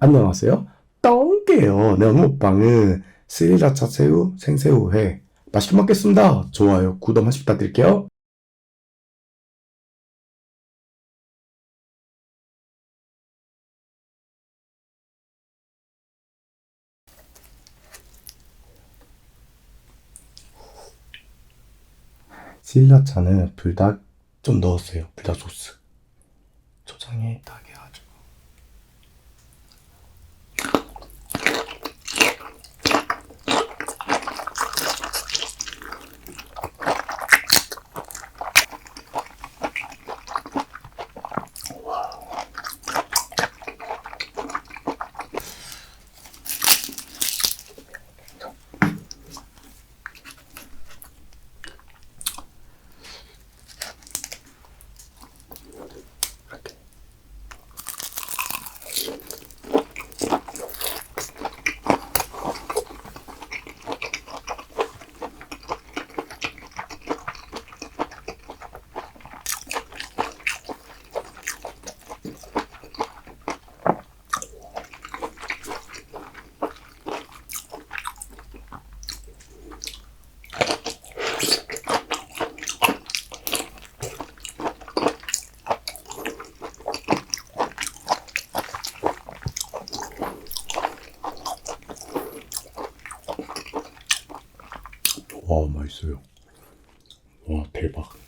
안녕하세요. 똥게요. 네, 오늘 먹방은 스리라차 새우, 생새우 회. 맛있게 먹겠습니다. 좋아요, 구독 한씩 부탁드릴게요. 스리라차는 불닭 좀 넣었어요. 불닭 소스. 초장에 딱 와, 맛있어요. 와, 대박.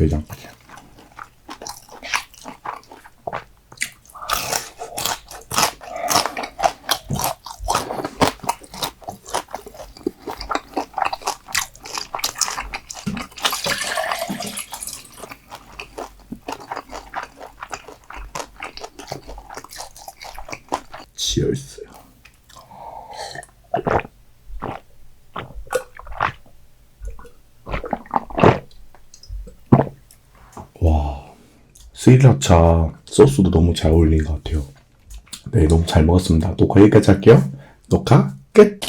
payant. 스리라차 소스도 너무 잘 어울리는 것 같아요. 네, 너무 잘 먹었습니다. 녹화 여기까지 할게요. 녹화 끝!